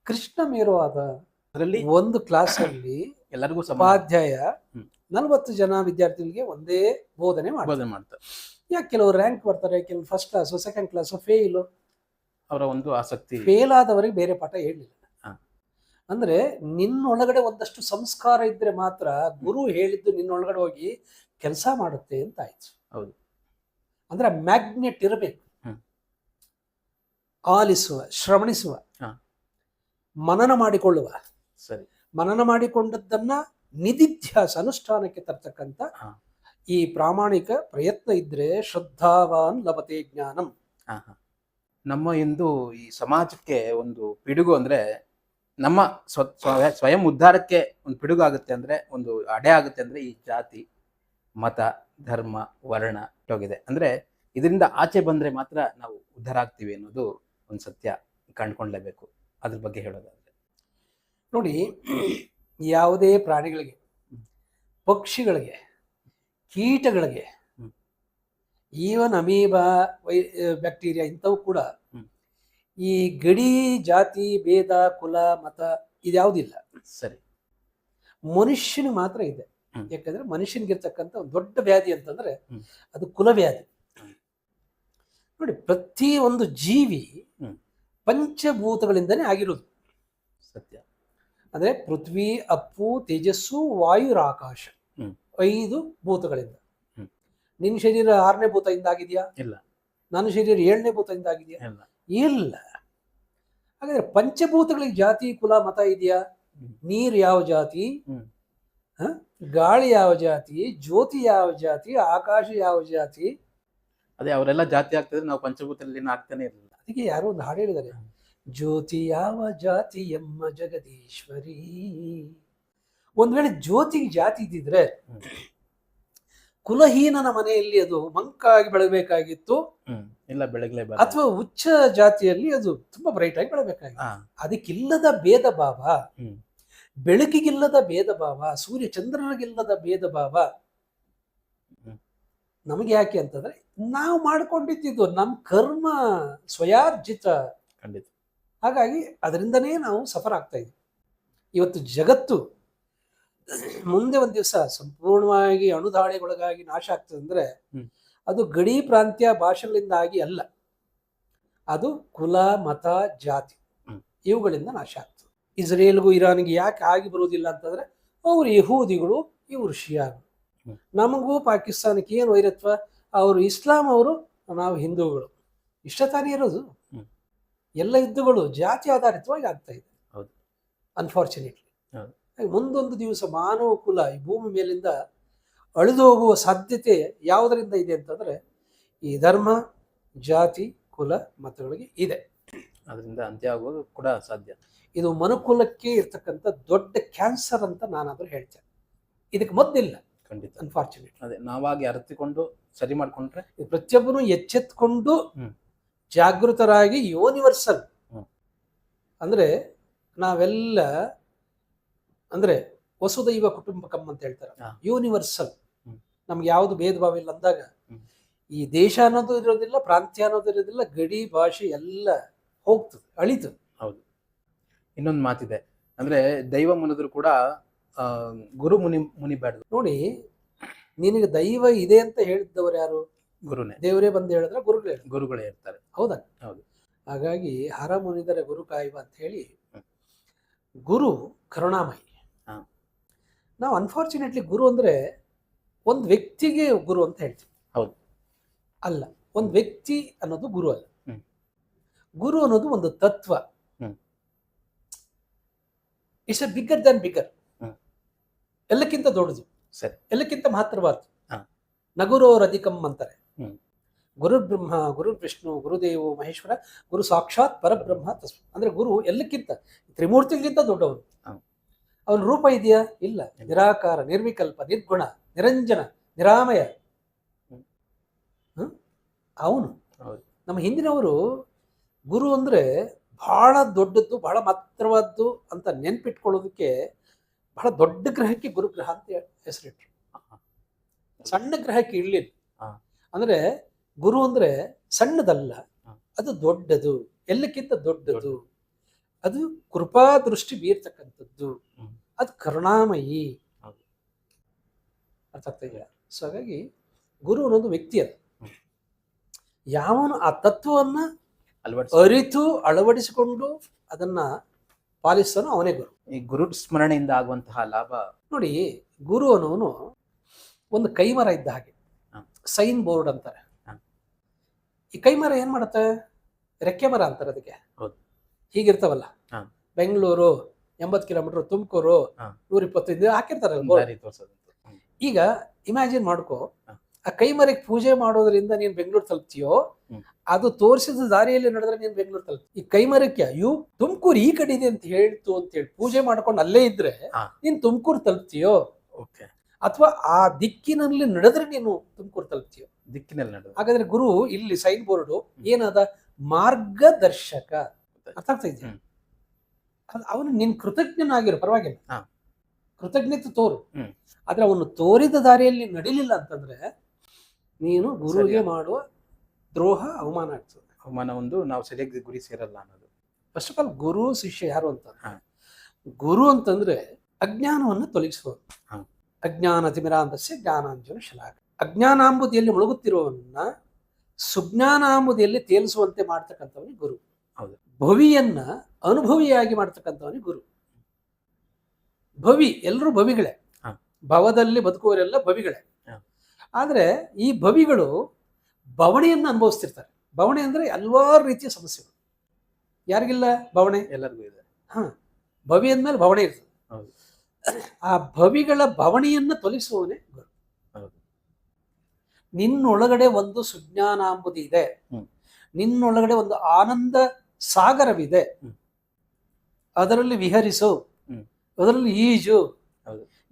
ಕೃಷ್ಣ ಮೇರು ಆದ ಅದರಲ್ಲಿ ಒಂದು ಕ್ಲಾಸ್ ಅಲ್ಲಿ ಎಲ್ಲರಿಗೂ ಸಮಾಧ್ಯಾಯ ನಲ್ವತ್ತು ಜನ ವಿದ್ಯಾರ್ಥಿಗಳಿಗೆ ಒಂದೇ ಬೋಧನೆ ಮಾಡ್ತಾರೆ. ಬೋಧನೆ ಮಾಡ್ತಾರೆ. ಯಾಕೆ ಕೆಲವರು ರ್ಯಾಂಕ್ ಬರ್ತಾರೆ ಕೆಲವು first class second class fail ಅವರ ಒಂದು ಆಸಕ್ತಿ. ಫೇಲ್ ಆದವರಿಗೆ ಬೇರೆ ಪಾಠ ಹೇಳಲಿಲ್ಲ. ಅಂದ್ರೆ ನಿನ್ನೊಳಗಡೆ ಒಂದಷ್ಟು ಸಂಸ್ಕಾರ ಇದ್ರೆ ಮಾತ್ರ ಗುರು ಹೇಳಿದ್ದು ನಿನ್ನೊಳಗಡೆ ಹೋಗಿ ಕೆಲಸ ಮಾಡುತ್ತೆ ಅಂತ ಆಯ್ತು. ಹೌದು. ಅಂದ್ರೆ ಮ್ಯಾಗ್ನೆಟ್ ಇರಬೇಕು. ಆಲಿಸುವ ಶ್ರವಣಿಸುವ. ಮನನ ಮಾಡಿಕೊಳ್ಳುವ. ಸರಿ. ಮನನ ಮಾಡಿಕೊಂಡದ್ದನ್ನ ನಿಧಿಧ್ಯಾಸ ಅನುಷ್ಠಾನಕ್ಕೆ ತರ್ತಕ್ಕಂಥ ಈ ಪ್ರಾಮಾಣಿಕ ಪ್ರಯತ್ನ ಇದ್ರೆ ಶ್ರದ್ಧಾವಾನ್ ಲಭತೆ ಜ್ಞಾನಂ. ನಮ್ಮ ಇಂದು ಈ ಸಮಾಜಕ್ಕೆ ಒಂದು ಪಿಡುಗು ಅಂದ್ರೆ ನಮ್ಮ ಸ್ವ- ಸ್ವಯಂ ಉದ್ಧಾರಕ್ಕೆ ಒಂದು ಪಿಡುಗು ಆಗುತ್ತೆ ಅಂದ್ರೆ ಒಂದು ಅಡೆ ಆಗುತ್ತೆ ಅಂದ್ರೆ ಈ ಜಾತಿ ಮತ ಧರ್ಮ ವರ್ಣ ಹೋಗಿದೆ ಅಂದ್ರೆ ಇದರಿಂದ ಆಚೆ ಬಂದ್ರೆ ಮಾತ್ರ ನಾವು ಉದ್ಧಾರ ಆಗ್ತೀವಿ ಅನ್ನೋದು ಒಂದು ಸತ್ಯ ಕಂಡುಕೊಳ್ಳೇಬೇಕು ಅದ್ರ ಬಗ್ಗೆ ಹೇಳೋದಾದ್ರೆ ನೋಡಿ ಯಾವುದೇ ಪ್ರಾಣಿಗಳಿಗೆ ಪಕ್ಷಿಗಳಿಗೆ ಕೀಟಗಳಿಗೆ. ಈವನ್ ಅಮೀಬಾ ವೈ ಬ್ಯಾಕ್ಟೀರಿಯಾ ಇಂಥವು ಕೂಡ. ಈ ಗಡಿ ಜಾತಿ ಭೇದ ಕುಲ ಮತ ಇದ್ಯಾವುದಿಲ್ಲ ಸರಿ ಮನುಷ್ಯನ ಮಾತ್ರ ಇದೆ. ಯಾಕಂದ್ರೆ ಮನುಷ್ಯನಿಗಿರ್ತಕ್ಕಂಥ ಒಂದು ದೊಡ್ಡ ವ್ಯಾಧಿ ಅಂತಂದ್ರೆ ಅದು ಕುಲವ್ಯಾಧಿ. ನೋಡಿ ಪ್ರತಿ ಒಂದು ಜೀವಿ. ಪಂಚಭೂತಗಳಿಂದನೇ ಆಗಿರೋದು ಸತ್ಯ ಅಂದ್ರೆ ಪೃಥ್ವಿ ಅಪ್ಪು ತೇಜಸ್ಸು ವಾಯು ಆಕಾಶ ಹ್ಮ್. ಐದು ಭೂತಗಳಿಂದ. ನಿನ್ನ ಶರೀರ ಆರನೇ ಭೂತದಿಂದ ಆಗಿದೆಯಾ ಇಲ್ಲ. ನನ್ನ ಶರೀರ ಏಳನೇ ಭೂತದಿಂದ ಆಗಿದೆಯಾ ಇಲ್ಲ ಇಲ್ಲ ಹಾಗಾದ್ರೆ ಪಂಚಭೂತಗಳಿಗೆ ಜಾತಿ ಕುಲ ಮತ ಇದೆಯಾ. ನೀರು ಯಾವ ಜಾತಿ? ಗಾಳಿ ಯಾವ ಜಾತಿ ಜ್ಯೋತಿ ಯಾವ ಜಾತಿ ಆಕಾಶ ಯಾವ ಜಾತಿ? ಅದೇ ಅವರೆಲ್ಲ ಜಾತಿ ಆಗ್ತಿದ್ರೆ ನಾವು ಪಂಚಭೂತದಲ್ಲಿ ಆಗ್ತಾನೆ ಇರಲಿಲ್ಲ. ಅದಕ್ಕೆ ಯಾರೋ ಒಂದು ಹಾಡು ಹೇಳಿದ್ದಾರೆ. ಜ್ಯೋತಿ ಯಾವ ಜಾತಿ ಎಮ್ಮ ಜಗದೀಶ್ವರಿ? ಒಂದ್ ವೇಳೆ ಜ್ಯೋತಿಗೆ ಜಾತಿ ಇದ್ದಿದ್ರೆ. ಕುಲಹೀನನ ಮನೆಯಲ್ಲಿ ಅದು ಮಂಕಾಗಿ ಬೆಳಬೇಕಾಗಿತ್ತು. ಇಲ್ಲ ಬೆಳಗ್ಲೇಬಾರ್ದು. ಅಥವಾ ಉಚ್ಚ ಜಾತಿಯಲ್ಲಿ ಅದು ತುಂಬಾ ಬ್ರೈಟ್ ಆಗಿ ಬೆಳಬೇಕಾಗಿತ್ತು. ಅದಕ್ಕಿಲ್ಲದ ಭೇದ ಭಾವ. ಬೆಳಕಿಗಿಲ್ಲದ ಭೇದ ಭಾವ ಸೂರ್ಯ ಚಂದ್ರನಿಗಿಲ್ಲದ ಭೇದ ಭಾವ. ನಮಗೆ ಯಾಕೆ ಅಂತಂದ್ರೆ ನಾವು ಮಾಡ್ಕೊಂಡಿದ್ದು ನಮ್ಮ ಕರ್ಮ ಸ್ವಯಾರ್ಜಿತ ಖಂಡಿತ ಹಾಗಾಗಿ ಅದರಿಂದನೇ ನಾವು ಸಫರ್ ಆಗ್ತಾ ಇದ್ವಿ ಇವತ್ತು ಜಗತ್ತು ಮುಂದೆ ಒಂದು ದಿವಸ ಸಂಪೂರ್ಣವಾಗಿ ಅಣುದಾಳಿಗೊಳಗಾಗಿ ನಾಶ ಆಗ್ತದೆ ಅಂದ್ರೆ. ಅದು ಗಡಿ ಪ್ರಾಂತ್ಯ ಭಾಷೆಗಳಿಂದಾಗಿ ಅಲ್ಲ ಅದು ಕುಲ ಮತ ಜಾತಿ. ಇವುಗಳಿಂದ ನಾಶ ಆಗ್ತದೆ ಇಸ್ರೇಲ್ಗೂ ಇರಾನ್ಗೆ ಯಾಕೆ ಆಗಿ ಬರುವುದಿಲ್ಲ ಅಂತಂದ್ರೆ ಅವರು ಯಹೂದಿಗಳು ಇವರು ಶಿಯಾಗಳು. ನಮಗೂ ಪಾಕಿಸ್ತಾನಕ್ಕೆ ಏನು ವೈರತ್ವ? ಅವರು ಇಸ್ಲಾಂ ಅವರು ನಾವು ಹಿಂದೂಗಳು. ಇಷ್ಟ ತಾನೇ ಇರೋದು ಎಲ್ಲ ಯುದ್ಧಗಳು ಜಾತಿ ಆಧಾರಿತವಾಗಿ ಆಗ್ತಾ ಇದೆ. ಹೌದು. ಅನ್ಫಾರ್ಚುನೇಟ್ಲಿ. ಮುಂದೊಂದು ದಿವಸ ಮಾನವ ಕುಲ ಈ ಭೂಮಿ ಮೇಲಿಂದ ಅಳಿದು ಹೋಗುವ ಸಾಧ್ಯತೆ ಯಾವುದರಿಂದ ಇದೆ ಅಂತಂದ್ರೆ ಈ ಧರ್ಮ ಜಾತಿ ಕುಲ ಮತಗಳಿಗೆ ಇದೆ. ಅದರಿಂದ ಅಂತ್ಯ ಆಗೋದು ಕೂಡ ಸಾಧ್ಯ ಇದು ಮನುಕುಲಕ್ಕೆ ಇರ್ತಕ್ಕಂಥ ದೊಡ್ಡ ಕ್ಯಾನ್ಸರ್ ಅಂತ ನಾನಾದರೂ ಹೇಳ್ತೇನೆ. ಇದಕ್ಕೆ ಮೊದಲಿಲ್ಲ ಖಂಡಿತ. ಅನ್ಫಾರ್ಚುನೇಟ್ ಅದೇ ನಾವಾಗಿ ಅರತಿಕೊಂಡು ಸರಿ ಮಾಡಿಕೊಂಡ್ರೆ? ಪ್ರತಿಯೊಬ್ಬರು ಎಚ್ಚೆತ್ಕೊಂಡು. ಜಾಗೃತರಾಗಿ ಯೂನಿವರ್ಸಲ್ ಅಂದರೆ ನಾವೆಲ್ಲ ಅಂದರೆ ವಸುದೈವ ಕುಟುಂಬಕಂ ಅಂತ ಹೇಳ್ತಾರೆ. ಯೂನಿವರ್ಸಲ್. ನಮ್ಗೆ ಯಾವುದು ಭೇದ ಭಾವ ಇಲ್ಲ ಅಂದಾಗ ಈ ದೇಶ ಅನ್ನೋದು ಇರೋದಿಲ್ಲ ಪ್ರಾಂತ್ಯ ಅನ್ನೋದು ಇರೋದಿಲ್ಲ ಗಡಿ ಭಾಷೆ ಎಲ್ಲ ಹೋಗ್ತದೆ ಅಳಿತದೆ. ಹೌದು. ಇನ್ನೊಂದು ಮಾತಿದೆ. ಅಂದ್ರೆ ದೈವ ಮುನಿದ್ರು ಕೂಡ ಗುರು ಮುನಿ ಮುನಿಬಾರ್ದು ನೋಡಿ ನಿನಗೆ ದೈವ ಇದೆ ಅಂತ ಹೇಳಿದ್ದವ್ರು ಯಾರು? ಗುರುನೇ. ದೇವರೇ ಬಂದು ಹೇಳಿದ್ರೆ ಗುರುಗಳೇ ಗುರುಗಳೇ ಇರ್ತಾರೆ ಹೌದಾ? ಹೌದು. ಹಾಗಾಗಿ ಹರ ಮುನಿದರೆ ಗುರು ಕಾಯುವ ಅಂತ ಹೇಳಿ ಗುರು ಕರುಣಾಮಯಿ. ನಾವು ಅನ್ಫಾರ್ಚುನೇಟ್ಲಿ ಗುರು ಅಂದ್ರೆ ಒಂದು ವ್ಯಕ್ತಿಗೆ ಗುರು ಅಂತ ಹೇಳ್ತೀವಿ. ಹೌದು. ಅಲ್ಲ ಒಂದು ವ್ಯಕ್ತಿ ಅನ್ನೋದು ಗುರು ಅಲ್ಲ. ಗುರು ಅನ್ನೋದು ಒಂದು ತತ್ವ. It's a bigger than bigger. ಎಲ್ಲಕ್ಕಿಂತ ದೊಡ್ಡದು ಸರಿ ಎಲ್ಲಕ್ಕಿಂತ ಮಹತ್ತರವಾದ್ದು ಹಾ. ನಗುರೋರಧಿಕಂ ಅಂತಾರೆ. ಗುರು ಬ್ರಹ್ಮ ಗುರು ವಿಷ್ಣು ಗುರುದೇವು ಮಹೇಶ್ವರ ಗುರು ಸಾಕ್ಷಾತ್ ಪರಬ್ರಹ್ಮ ತಸ್ಮ ಅಂದ್ರೆ ಗುರು ಎಲ್ಲಕ್ಕಿಂತ ತ್ರಿಮೂರ್ತಿಗಿಂತ ದೊಡ್ಡವನು. ಅವನ ರೂಪ ಇದೆಯಾ ಇಲ್ಲ. ನಿರಾಕಾರ ನಿರ್ವಿಕಲ್ಪ ನಿರ್ಗುಣ ನಿರಂಜನ ನಿರಾಮಯ. ಅವನು ಹೌದು. ನಮ್ಮ ಹಿಂದಿನವರು ಗುರು ಅಂದ್ರೆ ಬಹಳ ದೊಡ್ಡದ್ದು ಬಹಳ ಮಾತ್ರವಾದ್ದು ಅಂತ ನೆನ್ಪಿಟ್ಕೊಳ್ಳೋದಕ್ಕೆ ಬಹಳ ದೊಡ್ಡ ಗ್ರಹಕ್ಕೆ ಗುರುಗ್ರಹ ಅಂತ ಹೆಸರಿಟ್ರು. ಸಣ್ಣ ಗ್ರಹಕ್ಕೆ ಇರ್ಲಿಲ್ಲ. ಅಂದರೆ ಗುರು ಅಂದ್ರೆ ಸಣ್ಣದಲ್ಲ. ಅದು ದೊಡ್ಡದು. ಎಲ್ಲಕ್ಕಿಂತ ದೊಡ್ಡದು. ಅದು ಕೃಪಾ ದೃಷ್ಟಿ ಬೀರ್ತಕ್ಕಂಥದ್ದು. ಅದು ಕರುಣಾಮಯಿ. ಅರ್ಥ ಆಗ್ತಾ ಇದೆಯಾ? ಸೊ ಹಾಗಾಗಿ ಗುರು ಅನ್ನೋದು ವ್ಯಕ್ತಿ ಅದು. ಯಾವನು ಆ ತತ್ವವನ್ನ ಅರಿತು ಅಳವಡಿಸಿಕೊಂಡು ಅದನ್ನ ಪಾಲಿಸೋನು ಅವನೇ ಗುರು. ಈ ಗುರು ಸ್ಮರಣೆಯಿಂದ ಆಗುವಂತಹ ಲಾಭ. ನೋಡಿ ಗುರು ಅನ್ನೋನು ಒಂದು ಕೈಮರ ಇದ್ದ ಹಾಗೆ. ಸೈನ್ ಬೋರ್ಡ್ ಅಂತಾರೆ. ಈ ಕೈಮರ ಏನ್ ಮಾಡುತ್ತೆ? ರೆಕ್ಕೆ ಮರ ಅಂತಾರೆ ಅದಕ್ಕೆ. ಹೀಗಿರ್ತಾವಲ್ಲ. ಬೆಂಗಳೂರು ಎಂಬತ್ತು ಕಿಲೋಮೀಟರ್ ತುಮಕೂರು. ನೂರ ಇಪ್ಪತ್ತೈದು ಹಾಕಿರ್ತಾರಲ್ಲ ಹ್ಮ್. ಈಗ ಇಮ್ಯಾಜಿನ್ ಮಾಡ್ಕೋ. ಆ ಕೈಮರಿಗೆ ಪೂಜೆ ಮಾಡೋದ್ರಿಂದ ನೀನ್ ಬೆಂಗಳೂರು ತಲುಪ್ತೀಯೋ. ಅದು ತೋರಿಸಿದ ದಾರಿಯಲ್ಲಿ ನಡೆದ್ರೆ ನೀನ್ ಬೆಂಗಳೂರು ತಲುಪ ಈ ಕೈಮರಕ್ಕೆ ಯು ತುಮಕೂರು ಈ ಕಡೆ ಇದೆ ಅಂತ ಹೇಳ್ತು ಅಂತ ಹೇಳಿ ಪೂಜೆ ಮಾಡ್ಕೊಂಡು ಅಲ್ಲೇ ಇದ್ರೆ. ನೀನ್ ತುಮಕೂರು ತಲುಪ್ತೀಯೋ? ಓಕೆ. ಅಥವಾ ಆ ದಿಕ್ಕಿನಲ್ಲಿ ನಡೆದ್ರೆ ನೀನು ತುಮಕೂರು ತಲುಪ್ತೀಯೋ? ದಿಕ್ಕಿನಲ್ಲಿ ನಡೆದ ಹಾಗಾದ್ರೆ ಗುರು ಇಲ್ಲಿ ಸೈನ್ ಬೋರ್ಡ್ ಏನಾದ? ಮಾರ್ಗದರ್ಶಕ. ಅರ್ಥ ಆಗ್ತಾ ಇದೆಯಾ? ಅದು ಅವನು ನಿನ್ ಕೃತಜ್ಞನಾಗಿರೋ ಪರವಾಗಿಲ್ಲ. ಕೃತಜ್ಞತೆ ತೋರು. ಆದ್ರೆ ಅವನು ತೋರಿದ ದಾರಿಯಲ್ಲಿ ನಡಿಲಿಲ್ಲ ಅಂತಂದ್ರೆ ನೀನು ಗುರುಗೆ ಮಾಡುವ ದ್ರೋಹ ಅವಮಾನ ಆಗ್ತದೆ. ಅವಮಾನ ಒಂದು ನಾವು ಸರಿಯಾಗಿ ಗುರಿ ಸೇರಲ್ಲ ಅನ್ನೋದು. ಫಸ್ಟ್ ಆಫ್ ಆಲ್ ಗುರು ಶಿಷ್ಯ ಯಾರು ಅಂತ ಗುರು ಅಂತಂದ್ರೆ ಅಜ್ಞಾನವನ್ನು ತೊಲಗಿಸುವ. ಅಜ್ಞಾನ ತಿಮಿರಾಂತಸ್ಯ ಜ್ಞಾನಾಂಜನ ಶಲಾಕ ಅಜ್ಞಾನಾಂಬುದಿಯಲ್ಲಿ ಮುಳುಗುತ್ತಿರುವವನ್ನ ಸುಜ್ಞಾನಾಂಬುದಿಯಲ್ಲಿ ತೇಲಿಸುವಂತೆ ಮಾಡ್ತಕ್ಕಂಥವನೇ ಗುರು. ಹೌದು. ಭವಿಯನ್ನ ಅನುಭವಿಯಾಗಿ ಮಾಡ್ತಕ್ಕಂಥವನೇ ಗುರು. ಭವಿ ಎಲ್ಲರೂ ಭವಿಗಳೇ. ಭವದಲ್ಲಿ ಬದುಕುವರೆಲ್ಲ ಭವಿಗಳೇ. ಆದ್ರೆ ಈ ಭವಿಗಳು ಬವಣೆಯನ್ನು ಅನುಭವಿಸ್ತಿರ್ತಾರೆ ಬವಣೆ ಅಂದರೆ ಹಲವಾರು ರೀತಿಯ ಸಮಸ್ಯೆಗಳು ಯಾರಿಗಿಲ್ಲ ಬವಣೆ ಎಲ್ಲರಿಗೂ ಇದೆ ಹಾಂ ಭವಿ ಅಂದಮೇಲೆ ಭವಣೆ ಇರ್ತದೆ. ಆ ಭವಿಗಳ ಬವಣೆಯನ್ನು ತೊಲಿಸುವವನೇ ಗುರು. ನಿನ್ನೊಳಗಡೆ ಒಂದು ಸುಜ್ಞಾನಾಂಬುದಿ ಇದೆ. ನಿನ್ನೊಳಗಡೆ ಒಂದು ಆನಂದ ಸಾಗರವಿದೆ. ಅದರಲ್ಲಿ ವಿಹರಿಸು. ಅದರಲ್ಲಿ ಈಜು.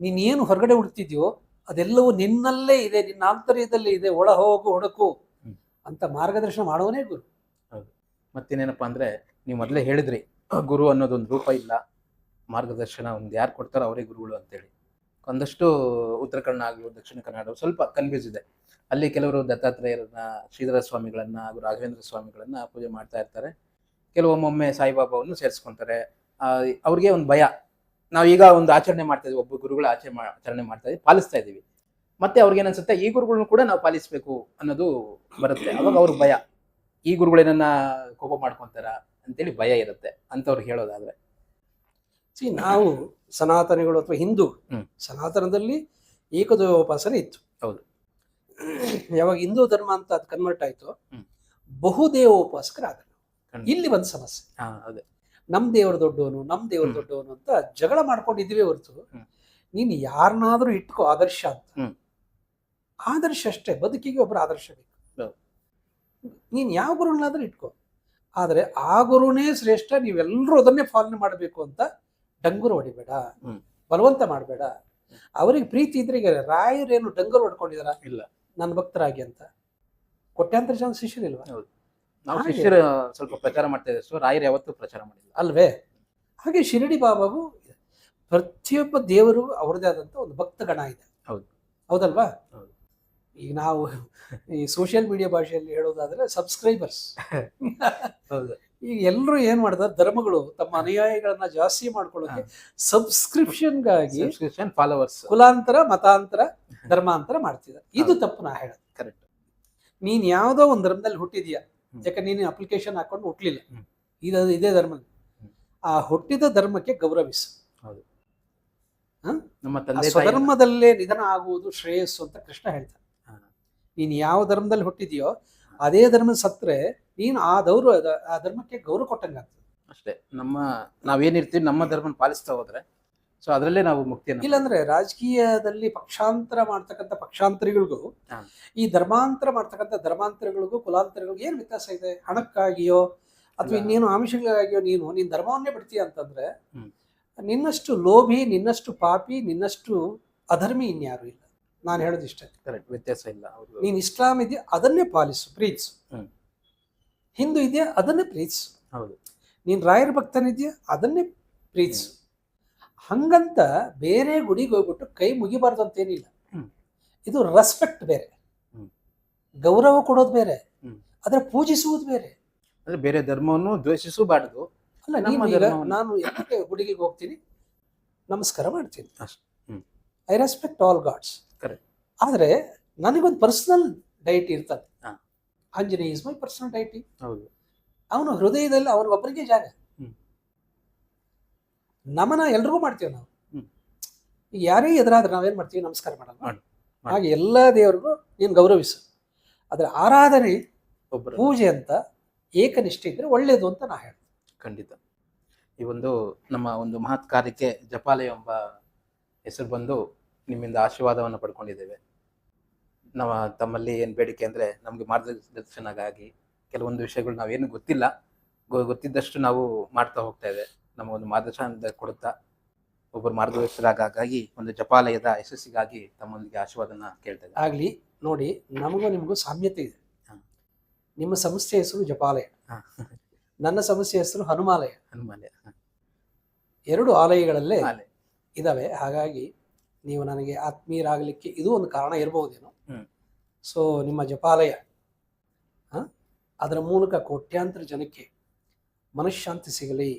ನೀನೇನು ಹೊರಗಡೆ ಹುಡ್ತಿದ್ಯೋ ಅದೆಲ್ಲವೂ ನಿನ್ನಲ್ಲೇ ಇದೆ ನಿನ್ನ ಆಂತರ್ಯದಲ್ಲೇ ಇದೆ ಒಳ ಹೋಗು ಹುಡುಕು. ಅಂತ ಮಾರ್ಗದರ್ಶನ ಮಾಡುವನೇ ಗುರು. ಹೌದು. ಮತ್ತೇನೇನಪ್ಪ ಅಂದ್ರೆ, ನೀವು ಮೊದಲೇ ಹೇಳಿದ್ರಿ ಗುರು ಅನ್ನೋದೊಂದು ರೂಪ ಇಲ್ಲ. ಮಾರ್ಗದರ್ಶನ ಒಂದು ಯಾರು ಕೊಡ್ತಾರೋ ಅವರೇ ಗುರುಗಳು ಅಂತೇಳಿ. ಒಂದಷ್ಟು ಉತ್ತರ ಕನ್ನಡ ಆಗಲಿ, ದಕ್ಷಿಣ ಕನ್ನಡ ಸ್ವಲ್ಪ ಕನ್ಫ್ಯೂಸ್ ಇದೆ. ಅಲ್ಲಿ ಕೆಲವರು ದತ್ತಾತ್ರೇಯರನ್ನ, ಶ್ರೀಧರ ಸ್ವಾಮಿಗಳನ್ನ ಹಾಗೂ ರಾಘವೇಂದ್ರ ಸ್ವಾಮಿಗಳನ್ನ ಪೂಜೆ ಮಾಡ್ತಾ ಇರ್ತಾರೆ. ಕೆಲವೊಮ್ಮೊಮ್ಮೆ ಸಾಯಿಬಾಬಾವನ್ನು ಸೇರಿಸ್ಕೊಂತಾರೆ. ಅವ್ರಿಗೆ ಒಂದು ಭಯ. ನಾವೀಗ ಒಂದು ಆಚರಣೆ ಮಾಡ್ತಾ ಇದ್ದೀವಿ ಒಬ್ಬ ಗುರುಗಳ ಆಚರಣೆ ಆಚರಣೆ ಮಾಡ್ತಾ ಇದ್ದೀವಿ ಪಾಲಿಸ್ತಾ ಇದೀವಿ. ಮತ್ತೆ ಅವ್ರಿಗೆ ಏನನ್ಸುತ್ತೆ ಈ ಗುರುಗಳನ್ನ ಕೂಡ ನಾವು ಪಾಲಿಸ್ಬೇಕು ಅನ್ನೋದು ಬರುತ್ತೆ. ಅವಾಗ ಅವ್ರ ಭಯ. ಈ ಗುರುಗಳೇನನ್ನ ಕೋಪ ಮಾಡ್ಕೊಂತಾರ ಅಂತೇಳಿ ಭಯ ಇರುತ್ತೆ ಅಂತವ್ರು ಹೇಳೋದಾದ್ರೆ. ಸಿ ನಾವು ಸನಾತನಿಗಳು ಅಥವಾ ಹಿಂದೂ ಸನಾತನದಲ್ಲಿ ಏಕದೇವೋಪಾಸನೆ ಇತ್ತು. ಹೌದು. ಯಾವಾಗ ಹಿಂದೂ ಧರ್ಮ ಅಂತ ಅದು ಕನ್ವರ್ಟ್ ಆಯ್ತು ಬಹುದೇವ ಉಪಾಸಕರಾದರು. ಇಲ್ಲಿ ಒಂದು ಸಮಸ್ಯೆ. ಅದೇ. ನಮ್ ದೇವರು ದೊಡ್ಡವನು ನಮ್ ದೇವರು ದೊಡ್ಡವನು ಅಂತ ಜಗಳ ಮಾಡ್ಕೊಂಡಿದ್ವಿ ಹೊರತು. ನೀನು ಯಾರನ್ನಾದ್ರೂ ಇಟ್ಕೋ ಆದರ್ಶ ಅಂತ. ಆದರ್ಶ ಅಷ್ಟೇ ಬದುಕಿಗೆ ಒಬ್ಬರು ಆದರ್ಶ ಬೇಕು. ನೀನು ಯಾವ ಗುರುಗಳನ್ನಾದ್ರೂ ಇಟ್ಕೋ. ಆದರೆ ಆ ಗುರುನೇ ಶ್ರೇಷ್ಠ ನೀವೆಲ್ಲರೂ ಅದನ್ನೇ ಫಾಲೋ ಮಾಡಬೇಕು ಅಂತ ಡಂಗುರು ಹೊಡಿಬೇಡ. ಬಲವಂತ ಮಾಡಬೇಡ. ಅವರಿಗೆ ಪ್ರೀತಿ ಇದ್ರೆ ಈಗ ರಾಯರೇನು ಡಂಗುರು ಹೊಡ್ಕೊಂಡಿದಾರ? ಇಲ್ಲ. ನನ್ನ ಭಕ್ತರಾಗಿ ಅಂತ. ಕೋಟ್ಯಾಂತರ ಜನ ಶಿಷ್ಯರಿಲ್ವಾ? ನಾವು ಶಿಷ್ಯರು ಸ್ವಲ್ಪ ಪ್ರಚಾರ ಮಾಡ್ತಾ ಇದ್ದೀವಿ ಸೊ ರಾಯರು ಯಾವತ್ತೂ ಪ್ರಚಾರ ಮಾಡಿಲ್ಲ. ಅಲ್ವೇ? ಹಾಗೆ ಶಿರಡಿ ಬಾಬಾಗೂ. ಪ್ರತಿಯೊಬ್ಬ ದೇವರು ಅವರದೇ ಆದಂತ ಒಂದು ಭಕ್ತ ಗಣ ಇದೆ. ಹೌದು. ಹೌದಲ್ವಾ? ಹೌದು. ಈಗ ನಾವು ಈ ಸೋಷಿಯಲ್ ಮೀಡಿಯಾ ಭಾಷೆಯಲ್ಲಿ ಹೇಳೋದಾದ್ರೆ ಸಬ್ಸ್ಕ್ರೈಬರ್ಸ್ ಹೌದು. ಈಗ ಎಲ್ಲರೂ ಏನ್ ಮಾಡ್ತಾರೆ ಧರ್ಮಗಳು ತಮ್ಮ ಅನುಯಾಯಿಗಳನ್ನ ಜಾಸ್ತಿ ಮಾಡ್ಕೊಳ್ಳೋಕೆ ಸಬ್ಸ್ಕ್ರಿಪ್ಷನ್ಗಾಗಿ ಸಬ್ಸ್ಕ್ರಿಪ್ಷನ್ ಫಾಲೋವರ್ಸ್ ಕುಲಾಂತರ ಮತಾಂತರ ಧರ್ಮಾಂತರ ಮಾಡ್ತಿದ್ದಾರೆ. ಇದು. ತಪ್ಪು ನಾ ಹೇಳೋದು. ಕರೆಕ್ಟ್ ನೀನ್ ಯಾವ್ದೋ ಒಂದು ಧರ್ಮದಲ್ಲಿ ಹುಟ್ಟಿದೀಯ. ಯಾಕಂದ್ರೆ ನೀನು ಅಪ್ಲಿಕೇಶನ್ ಹಾಕೊಂಡು ಹುಟ್ಲಿಲ್ಲ? ಇದ ಇದು ಧರ್ಮ ಆ ಹುಟ್ಟಿದ ಧರ್ಮಕ್ಕೆ ಗೌರವಿಸು. ನಮ್ಮ ಸ್ವಧರ್ಮದಲ್ಲೇ ನಿಧನ ಆಗುವುದು ಶ್ರೇಯಸ್ಸು ಅಂತ ಕೃಷ್ಣ ಹೇಳ್ತಾನೆ. ಹಾ. ನೀನು ಯಾವ ಧರ್ಮದಲ್ಲಿ ಹುಟ್ಟಿದೆಯೋ ಅದೇ ಧರ್ಮ ಸತ್ರೆ ನೀನು ಆ ದೌರ್ ಆ ಧರ್ಮಕ್ಕೆ ಗೌರವ ಕೊಟ್ಟಂಗಾಗ್ತದೆ ಅಷ್ಟೇ ನಮ್ಮ ನಾವೇನಿರ್ತೀವಿ ನಮ್ಮ ಧರ್ಮನ ಪಾಲಿಸ್ತಾ ಹೋದ್ರೆ ಸೊ ಅದರಲ್ಲೇ ನಾವು ಮುಕ್ತಿಯನ್ನು ಇಲ್ಲಾಂದ್ರೆ ರಾಜಕೀಯದಲ್ಲಿ ಪಕ್ಷಾಂತರ ಮಾಡ್ತಕ್ಕಂಥ ಪಕ್ಷಾಂತರಿಗಳಿಗೂ ಈ ಧರ್ಮಾಂತರ ಮಾಡ್ತಕ್ಕಂಥ ಧರ್ಮಾಂತರಗಳಿಗೂ ಕುಲಾಂತರಗಳಿಗೂ ಏನು ವ್ಯತ್ಯಾಸ ಇದೆ? ಹಣಕ್ಕಾಗಿಯೋ ಅಥವಾ. ಇನ್ನೇನು ಆಮಿಷಗಳಿಗಾಗಿಯೋ ನೀನು ನಿನ್ನ ಧರ್ಮವನ್ನೇ ಬಿಡ್ತೀಯ ಅಂತಂದ್ರೆ ನಿನ್ನಷ್ಟು ಲೋಭಿ ನಿನ್ನಷ್ಟು ಪಾಪಿ ನಿನ್ನಷ್ಟು ಅಧರ್ಮಿ ಇನ್ಯಾರು ಇಲ್ಲ. ನಾನು ಹೇಳೋದು ಇಷ್ಟೇ. ಕರೆಕ್ಟ್ ವ್ಯತ್ಯಾಸ ಇಲ್ಲ. ನೀನು ಇಸ್ಲಾಂ ಇದೆಯಾ ಅದನ್ನೇ ಪಾಲಿಸು ಪ್ರೀತಿಸು. ಹಿಂದೂ ಇದೆಯಾ ಅದನ್ನೇ ಪ್ರೀತಿಸು. ಹೌದು. ನೀನು ರಾಯರ ಭಕ್ತನಿದೆಯಾ ಅದನ್ನೇ ಪ್ರೀತಿಸು. ಹಂಗಂತ ಬೇರೆ ಗುಡಿಗೆ ಹೋಗ್ಬಿಟ್ಟು ಕೈ ಮುಗಿಬಾರ್ದು ಅಂತೇನಿಲ್ಲ ಏನಿಲ್ಲ. ಇದು ರೆಸ್ಪೆಕ್ಟ್ ಬೇರೆ. ಗೌರವ ಕೊಡೋದು ಬೇರೆ. ಅದರ ಪೂಜಿಸುವುದು ಬೇರೆ. ಅಂದ್ರೆ ಬೇರೆ ಧರ್ಮವನ್ನು ದ್ವೇಷಿಸಬಾರ್ದು. ಅಲ್ಲ ನೀನು ಎಲ್ಲಕ್ಕೆ ಗುಡಿಗೆ ಹೋಗ್ತೀನಿ? ನಮಸ್ಕಾರ ಮಾಡ್ತೀನಿ. I respect all gods. ಆದರೆ ನನಗೊಂದು ಪರ್ಸನಲ್ ಡೈಟಿ ಇರ್ತದೆ. ಹಾ. Anjaneya is my personal deity ಹೌದು. ಅವನು ಹೃದಯದಲ್ಲಿ ಅವನಿಗೊಬ್ಬರಿಗೆ ಜಾಗ. ನಮನ ಎಲ್ರಿಗೂ ಮಾಡ್ತೀವಿ ನಾವು. ಯಾರೇ ಎದುರಾದ್ರೆ ನಾವೇನು ಮಾಡ್ತೀವಿ? ನಮಸ್ಕಾರ ಮಾಡಲ್ಲ. ಮಾಡು, ಮಾಡು. ಹಾಗೆ ಎಲ್ಲ ದೇವರಿಗೂ ನೀನು ಗೌರವಿಸು. ಅದ್ರ ಆರಾಧನೆ ಒಬ್ಬರು ಪೂಜೆ ಅಂತ ಏಕನಿಷ್ಠೆ ಇದ್ರೆ ಒಳ್ಳೇದು ಅಂತ ನಾ ಹೇಳ್ತೀನಿ. ಖಂಡಿತ. ಈ ಒಂದು ನಮ್ಮ ಒಂದು ಮಹತ್ ಕಾರ್ಯಕ್ಕೆ ಜಪಾಲಯ ಎಂಬ ಹೆಸರು ಬಂದು ನಿಮ್ಮಿಂದ ಆಶೀರ್ವಾದವನ್ನು ಪಡ್ಕೊಂಡಿದ್ದೇವೆ. ನಮ್ಮ ತಮ್ಮಲ್ಲಿ ಏನು ಬೇಡಿಕೆ ಅಂದರೆ ನಮಗೆ ಮಾರ್ಗದರ್ಶನಗಾಗಿ ಕೆಲವೊಂದು ವಿಷಯಗಳು ನಾವೇನು ಗೊತ್ತಿಲ್ಲ. ಗೊ- ಗೊತ್ತಿದ್ದಷ್ಟು ನಾವು ಮಾಡ್ತಾ ಹೋಗ್ತಾ ಇದೆ ನಮ್ಮ ಒಂದು ಮಾರ್ಗದರ್ಶನ ಕೊಡುತ್ತಾ ಒಬ್ಬರು ಮಾರ್ಗದರ್ಶಕರಾಗಾಗಿ ಒಂದು ಜಪಾಲಯದ ಯಶಸ್ಸಿಗಾಗಿ ತಮ್ಮೊಂದಿಗೆ ಆಶೀರ್ವಾದನ ಕೇಳ್ತಾ ಆಗಲಿ ಆಗ್ಲಿ ನೋಡಿ ನಮಗೂ ನಿಮಗೂ ಸಾಮ್ಯತೆ ಇದೆ. ಹ. ನಿಮ್ಮ ಸಂಸ್ಥೆ ಹೆಸರು ಜಪಾಲಯ. ಹ. ನನ್ನ ಸಂಸ್ಥೆ ಹೆಸರು ಹನುಮಾಲಯ. ಹನುಮಾಲಯ. ಹ. ಎರಡು ಆಲಯಗಳಲ್ಲೇ ಆಲೆ. ಇದಾವೆ. ಹಾಗಾಗಿ ನೀವು ನನಗೆ ಆತ್ಮೀಯರಾಗಲಿಕ್ಕೆ ಇದು ಒಂದು ಕಾರಣ ಇರಬಹುದೇನೋ. ಸೊ ನಿಮ್ಮ ಜಪಾಲಯ ಅದರ ಮೂಲಕ ಕೋಟ್ಯಾಂತರ ಜನಕ್ಕೆ ಮನಃಶಾಂತಿ ಸಿಗಲಿ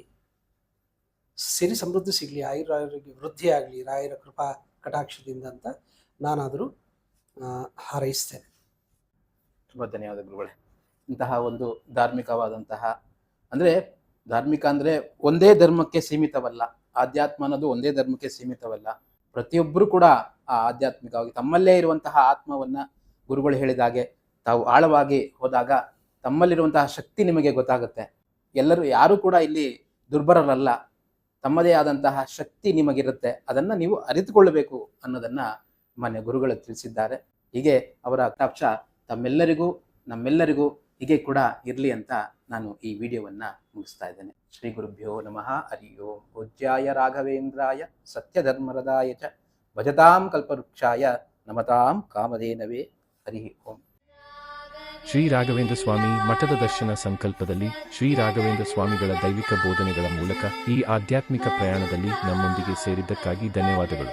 ಸಿರಿ ಸಮೃದ್ಧಿ ಸಿಗಲಿ ಆಯುರಾಯರಿಗೆ ವೃದ್ಧಿ ಆಗಲಿ ರಾಯರ ಕೃಪಾ ಕಟಾಕ್ಷದಿಂದ ಅಂತ ನಾನಾದರೂ ಹಾರೈಸ್ತೇನೆ. ತುಂಬ ಧನ್ಯವಾದ ಗುರುಗಳೇ. ಇಂತಹ ಒಂದು ಧಾರ್ಮಿಕವಾದಂತಹ ಅಂದರೆ ಧಾರ್ಮಿಕ ಅಂದರೆ ಒಂದೇ ಧರ್ಮಕ್ಕೆ ಸೀಮಿತವಲ್ಲ ಆಧ್ಯಾತ್ಮ ಅನ್ನೋದು ಒಂದೇ ಧರ್ಮಕ್ಕೆ ಸೀಮಿತವಲ್ಲ ಪ್ರತಿಯೊಬ್ಬರು ಕೂಡ ಆ ಆಧ್ಯಾತ್ಮಿಕವಾಗಿ ತಮ್ಮಲ್ಲೇ ಇರುವಂತಹ ಆತ್ಮವನ್ನ ಗುರುಗಳು ಹೇಳಿದ ಹಾಗೆ ತಾವು ಆಳವಾಗಿ ಹೋದಾಗ ತಮ್ಮಲ್ಲಿರುವಂತಹ ಶಕ್ತಿ ನಿಮಗೆ ಗೊತ್ತಾಗುತ್ತೆ. ಎಲ್ಲರೂ ಯಾರು ಕೂಡ ಇಲ್ಲಿ ದುರ್ಬಲರಲ್ಲ. ತಮ್ಮದೇ ಆದಂತಹ ಶಕ್ತಿ ನಿಮಗಿರುತ್ತೆ. ಅದನ್ನ ನೀವು ಅರಿತುಕೊಳ್ಳಬೇಕು ಅನ್ನೋದನ್ನ ಮಾನ್ಯ ಗುರುಗಳು ತಿಳಿಸಿದ್ದಾರೆ. ಹೀಗೆ ಅವರ ಕಟಾಕ್ಷ ತಮ್ಮೆಲ್ಲರಿಗೂ ನಮ್ಮೆಲ್ಲರಿಗೂ ಹೀಗೆ ಕೂಡ ಇರಲಿ ಅಂತ ನಾನು ಈ ವಿಡಿಯೋವನ್ನು ಮುಗಿಸ್ತಾ ಇದ್ದೇನೆ. ಶ್ರೀ ಗುರುಭ್ಯೋ ನಮಃ ಹರಿ ಓಂ ಪೂಜ್ಯಾಯ ರಾಘವೇಂದ್ರಾಯ ಸತ್ಯಧರ್ಮರದಾಯ ಚ ಭಜತಾಂ ಕಲ್ಪವೃಕ್ಷಾಯ ನಮತಾಂ ಕಾಮಧೇನವೇ ಹರಿ ಓಂ ಶ್ರೀ ರಾಘವೇಂದ್ರ ಸ್ವಾಮಿ ಮಠದ ದರ್ಶನ ಸಂಕಲ್ಪದಲ್ಲಿ ಶ್ರೀ ರಾಘವೇಂದ್ರ ಸ್ವಾಮಿಗಳ ದೈವಿಕ ಬೋಧನೆಗಳ ಮೂಲಕ ಈ ಆಧ್ಯಾತ್ಮಿಕ ಪ್ರಯಾಣದಲ್ಲಿ ನಮ್ಮೊಂದಿಗೆ ಸೇರಿದ್ದಕ್ಕಾಗಿ ಧನ್ಯವಾದಗಳು.